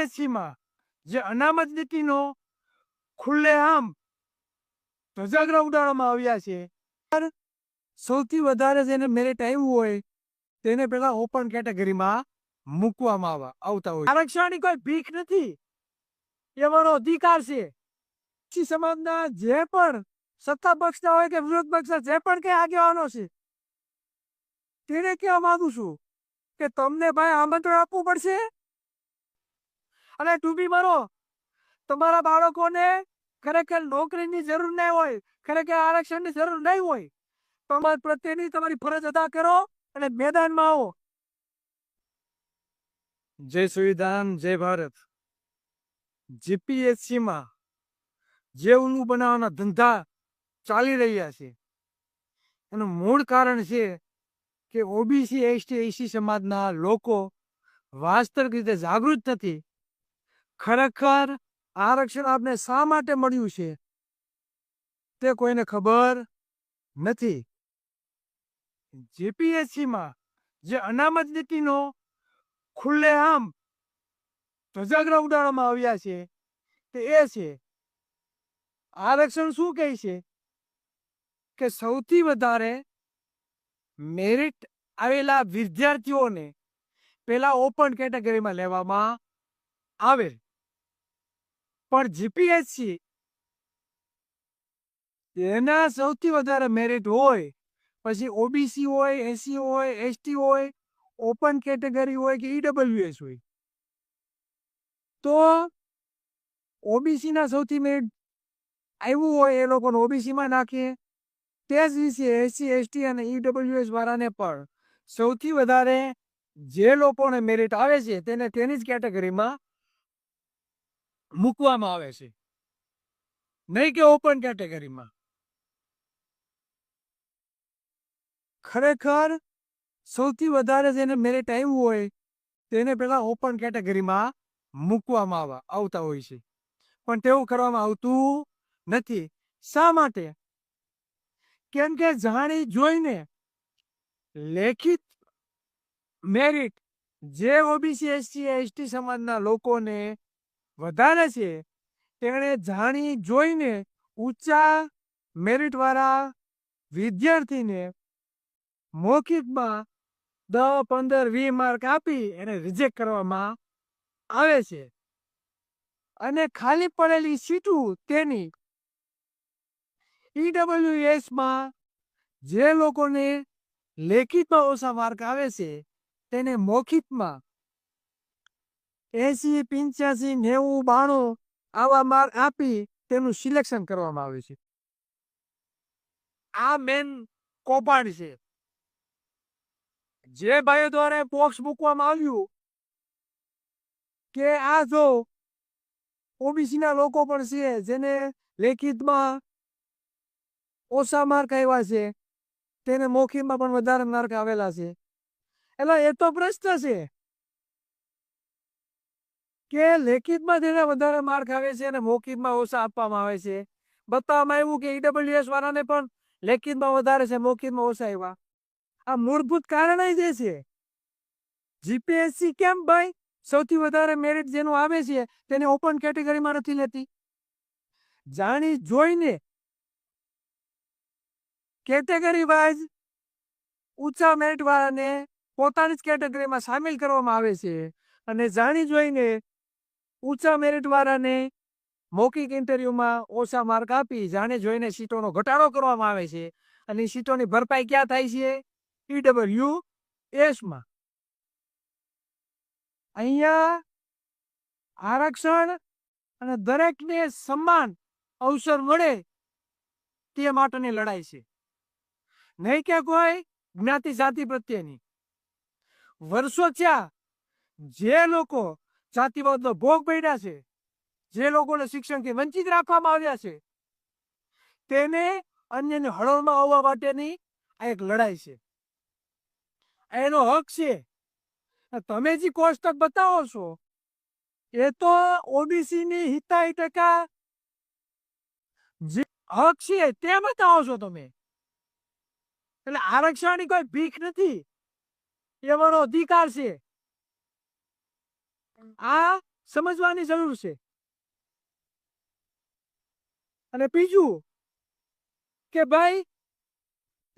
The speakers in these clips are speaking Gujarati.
જીપીએસસી માં જે અનામત નીતિનો ખુલ્લેઆમ ધજાગરા ઉડાડવામાં આવ્યા છે. સૌથી વધારે જેને મેરિટ આવ્યું હોય, તેને પેલા ઓપન કેટેગરીમાં મૂકવામાં આવા, આવતા હોય. આરક્ષણની કોઈ ભીખ નથી. એ મારો અધિકાર છે. ઓછી સમાજના જે પણ સત્તા પક્ષના હોય કે વિરોધ પક્ષના જે પણ કઈ આગેવાનો છે, તેને કહેવા માંગુ છું કે તમને ભાઈ આમંત્રણ આપવું પડશે? અને ડૂબી મારો. તમારા બાળકોને ખરેખર નોકરીની જરૂર નહીં હોય, ખરેખર આરક્ષણની જરૂર નહીં હોય. તમારા પ્રત્યેની તમારી ફરજ અદા કરો અને મેદાનમાં આવો. જય સુવિધાન, જય ભારત. જીપીએસસીમાં જે ઊનું બનાવવાના ધંધા ચાલી રહ્યા છે, એનું મૂળ કારણ છે કે ઓબીસી, એસટી એસી સમાજના લોકો વાસ્તવિક રીતે જાગૃત નથી. ખરેખર આરક્ષણ આપને શા માટે મળ્યું છે? તે કોઈને ખબર નથી. જેપીએસસીમાં જે અનામત નીતિનો ખુલ્લેઆમ ધજાગરા ઉડાડવામાં આવ્યા છે, તે એ છે. આરક્ષણ શું કહે છે? કે સૌથી વધારે મેરિટ આવેલા વિદ્યાર્થીઓને પેલા ઓપન કેટેગરીમાં લેવામાં આવે. પણ જીપીએસસી એના સૌથી વધારે મેરિટ હોય. પછી ઓબીસી હોય એસસી હોય એસટી હોય ઓપન કેટેગરી હોય કે ઈડબ્લ્યુએસ હોય. તો ઓબીસીના સૌથી મેરિટ આવ્યું હોય એ લોકોને ઓબીસીમાં નાખીએ. તે જ વિશે એસસી એસટી અને ઈડબ્લ્યુએસ વાળાને પણ સૌથી વધારે જે લોકોને મેરિટ આવે છે તેને તેની જ કેટેગરીમાં મૂકવામાં આવે છે. નહીં કે ઓપન કેટેગરીમાં ખરેખર સૌથી વધારે જેને મેરિટ આવ્યું હોય, તેને પેલા ઓપન કેટેગરીમાં મૂકવામાં આવા, આવતા હોય છે. પણ તેવું કરવામાં આવતું નથી. શા માટે? કેમ કે જાણી જોઈને લેખિત મેરિટ જે ઓબીસી એસસી એસટી સમાજના લોકોને વધારે છે, તેણે જાણી જોઈને ઊંચા મેરિટવાળા વિદ્યાર્થીને મૌખિકમાં દસ પંદર વીસ માર્ક આપી એને રિજેક્ટ કરવામાં આવે છે. અને ખાલી પડેલી સીટું તેની ઈડબ્લ્યુએસમાં જે લોકોને લેખિતમાં ઓછા માર્ક આવે છે, તેને મૌખિકમાં એસી પંચ્યાસી નેવું બાણું આવા માર્ક આપી તેનું સિલેક્શન કરવામાં આવે છે. આ મેન કૌભાંડ છે. જે ભાઈઓ દ્વારા બોક્સ મૂકવામાં આવ્યું કે આ જો ઓબીસી ના લોકો પણ છે, જેને લેખિતમાં ઓછા માર્ક આવ્યા છે, તેને મૌખિકમાં પણ વધારે માર્ક આવેલા છે. એટલે એ તો પ્રશ્ન છે. કે લેખિતમાં જેને વધારે માર્ક આવે છે અને મૌખિકમાં ઓછા આપવામાં આવે છે? બતાવવામાં આવ્યું કે ઈડબ્લ્યુએસ વાળાને પણ લેખિતમાં વધારે છે, મૌખિકમાં ઓછા આવ્યા આ મૂળભૂત કારણ જ છે. જીપીએસસી કેમ ભાઈ? સૌથી વધારે મેરિટ જેનું આવે છે, તેને ઓપન કેટેગરીમાં નથી લેતી. જાણી જોઈને કેટેગરી વાઇઝ ઊંચા મેરિટ વાળાને પોતાની જ કેટેગરીમાં સામેલ કરવામાં આવે છે અને જાણી જોઈને ઊંચા મેરિટ વાળાને મૌખિક ઇન્ટરવ્યુમાં ઓછા માર્ક આપી, જાણે જોઈને સીટોનો ઘટાડો કરવામાં આવે છે. અને સીટોની ભરપાઈ ક્યાં થાય છે? ઈડબલ્યુ એસમાં અહીંયા આરક્ષણ અને દરેકને સમાન અવસર મળે તે માટેની લડાઈ છે. નહીં કે કોઈ જ્ઞાતિ જાતિ પ્રત્યેની. વર્ષો થયા, જે લોકો જાતિવાદનો ભોગ પડ્યા છે, જે લોકોને શિક્ષણથી વંચિત રાખવામાં આવ્યા છે, તેને અન્યને હળવમાં આવવા માટેની આ એક લડાઈ છે. એનો હક છે. તમે જે કોષ્ટક બતાવો છો, એ તો ઓબીસી ની હિતાઈ ટકા જે હક છે તે બતાવો છો તમે. એટલે આરક્ષણની કોઈ ભીખ નથી. એ મારો અધિકાર છે. આ સમજવાની જરૂર છે. અને બીજું કે ભાઈ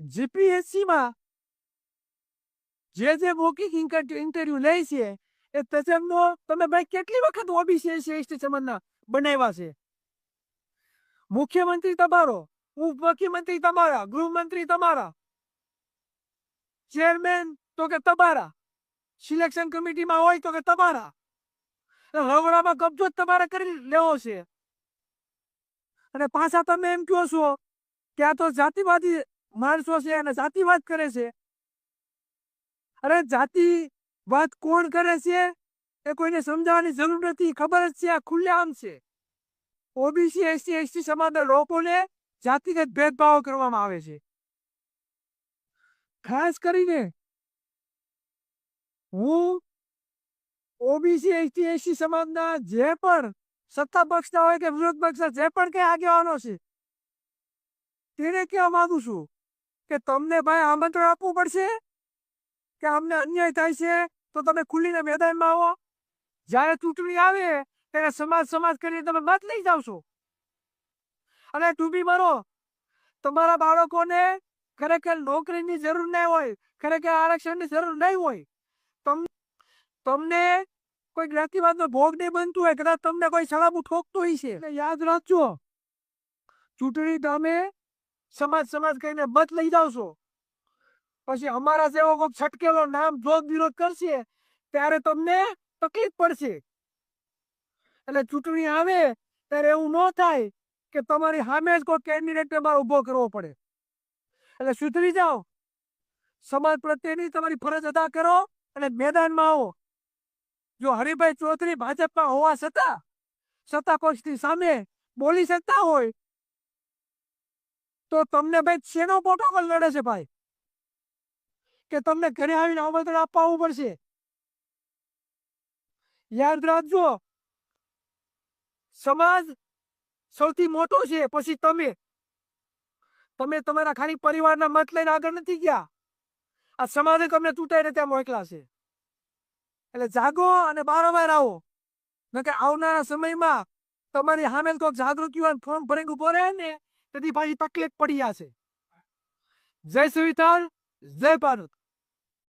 જીપીએસસી માં જે જે મૌખિક ઇન્ટરવ્યુ લે છે, એ તજજ્ઞો તમે ભાઈ કેટલી વખત ઓબીસી શ્રેષ્ઠ સંબંધના બનાવ્યા છે? મુખ્યમંત્રી તમારો, ઉપમુખ્યમંત્રી તમારા, ગૃહમંત્રી તમારા, ચેરમેન તો કે તમારા, સિલેક્શન કમિટીમાં હોય તો કે તમારા. રવડામાં કબજો તમારે કરી લેવો છે. અને પાછા તમે એમ કહો છો કે આ તો જાતિવાદી માણસો છે અને જાતિવાદ કરે છે. અરે જાતિવાદ કોણ કરે છે? એ કોઈને સમજાવવાની જરૂર નથી. ખબર જ છે આ ખુલ્લેઆમ છે. ઓબીસી એસટી એસટી સમાજના લોકોને જાતિગત ભેદભાવ કરવામાં આવે છે. ખાસ કરીને હું ઓબીસી એસટી એસસી સમાજના જે પણ સત્તા પક્ષના હોય કે વિરોધ પક્ષના જે પણ કઈ આગેવાનો છે, તેને કહેવા માંગુ છું કે તમને ભાઈ આમંત્રણ આપવું પડશે કે અમને અન્યાય થાય છે, તો તમે ખુલીને મેદાનમાં આવો. જ્યારે ચૂંટણી આવે, ત્યારે સમાજ સમાજ કરીને તમે મત લઈ જાવ છો. અને ડૂબી મરો, તમારા બાળકોને ખરેખર નોકરીની જરૂર નહીં હોય, ખરેખર આરક્ષણની જરૂર નહીં હોય તમને કોઈ જ્ઞાતિવાદનો ભોગ નહીં બનતું હોય, કદાચ તમને કોઈ સળાબુ ઠોકતું હોય છે. યાદ રાખજો, ચૂંટણી તમે સમાજ સમાજ કહીને મત લઈ જાવ છો પછી અમારા જેવો કોઈ છટકેલો નામ જોગ વિરોધ કરશે, ત્યારે તમને તકલીફ પડશે. એટલે ચૂંટણી આવે ત્યારે એવું ન થાય કે તમારી સામે જ કોઈ કેન્ડિડેટ તમારે ઊભો કરવો પડે. એટલે સુધરી જાઓ. સમાજ પ્રત્યેની તમારી ફરજ અદા કરો અને મેદાનમાં આવો. જો હરિભાઈ ચૌધરી ભાજપમાં હોવા છતાં સત્તા પક્ષની સામે બોલી શકતા હોય, તો તમને ભાઈ શેનો પ્રોટોકોલ લડે છે ભાઈ? કે તમને ઘરે આવીને આમંત્રણ આપવું પડશે? યાદ રાખજો, સમાજ સૌથી મોટો છે, પછી તમે. તમે તમારા ખાલી પરિવારના મત લઈને આગળ નથી ગયા. આ સમાજે તમને તૂટાઈને ત્યાં મોકલા છે એટલે જાગો અને બારોબાર આવો. કે આવનારા સમયમાં તમારી સામે કોઈક જાગૃત યુવાન ફોર્મ ભરીને ઊભો રહે ને, તેથી પાછી તકલીફ પડી જશે. જય સુવિધાન જય ભારત.